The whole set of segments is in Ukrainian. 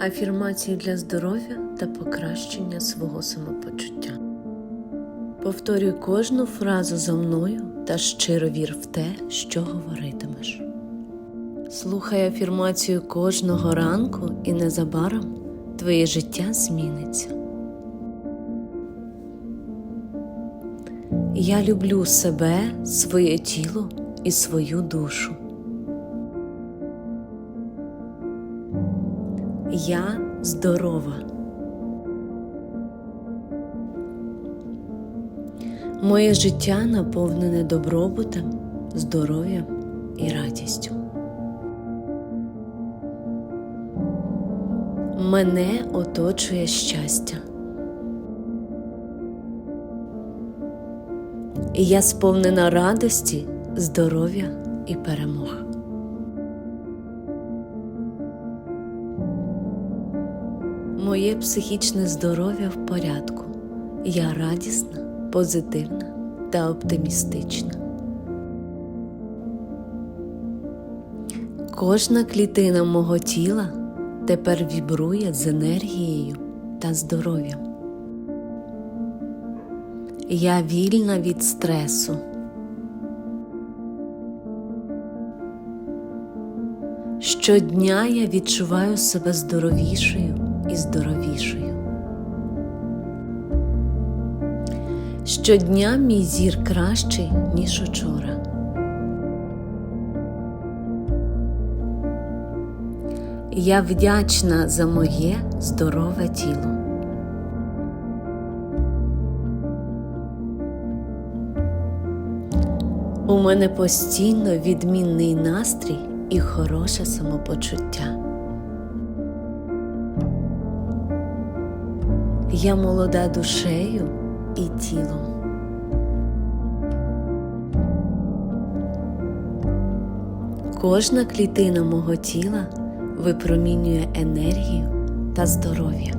Афірмації для здоров'я та покращення свого самопочуття. Повторюй кожну фразу за мною та щиро вір в те, що говоритимеш. Слухай афірмацію кожного ранку, і незабаром твоє життя зміниться. Я люблю себе, своє тіло і свою душу. Я здорова. Моє життя наповнене добробутом, здоров'ям і радістю. Мене оточує щастя. Я сповнена радості, здоров'я і перемог. Моє психічне здоров'я в порядку. Я радісна, позитивна та оптимістична. Кожна клітина мого тіла тепер вібрує з енергією та здоров'ям. Я вільна від стресу. Щодня я відчуваю себе здоровішою і здоровішою. Щодня мій зір кращий, ніж учора. Я вдячна за моє здорове тіло. У мене постійно відмінний настрій і хороше самопочуття. Я молода душею і тілом. Кожна клітина мого тіла випромінює енергію та здоров'я.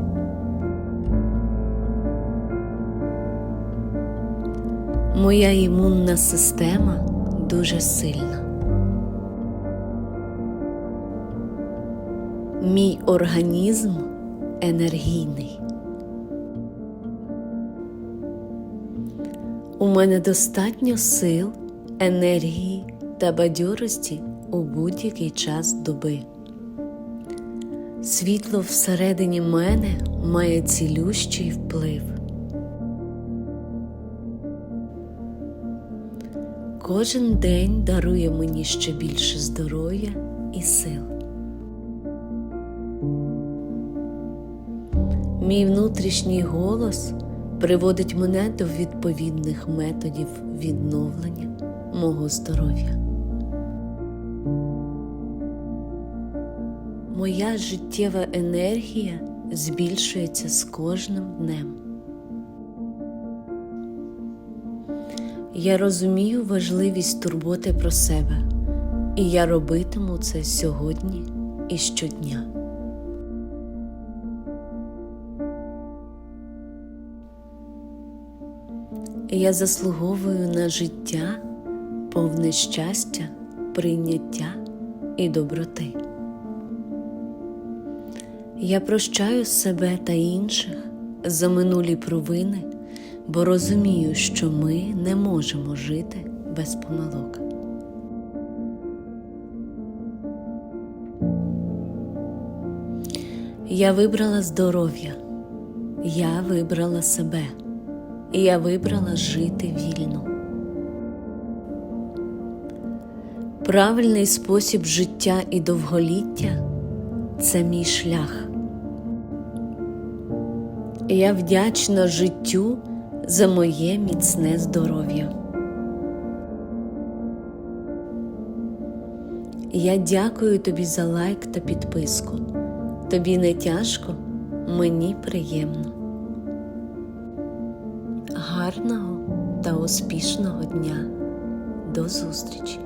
Моя імунна система дуже сильна. Мій організм енергійний. У мене достатньо сил, енергії та бадьорості у будь-який час доби. Світло всередині мене має цілющий вплив. Кожен день дарує мені ще більше здоров'я і сил. Мій внутрішній голос приводить мене до відповідних методів відновлення мого здоров'я. Моя життєва енергія збільшується з кожним днем. Я розумію важливість турботи про себе, і я робитиму це сьогодні і щодня. Я заслуговую на життя, повне щастя, прийняття і доброти. Я прощаю себе та інших за минулі провини, бо розумію, що ми не можемо жити без помилок. Я вибрала здоров'я, я вибрала себе, і я вибрала жити вільно. Правильний спосіб життя і довголіття це мій шлях. Я вдячна життю за моє міцне здоров'я. Я дякую тобі за лайк та підписку. Тобі не тяжко, мені приємно. Гарного та успішного дня. До зустрічі!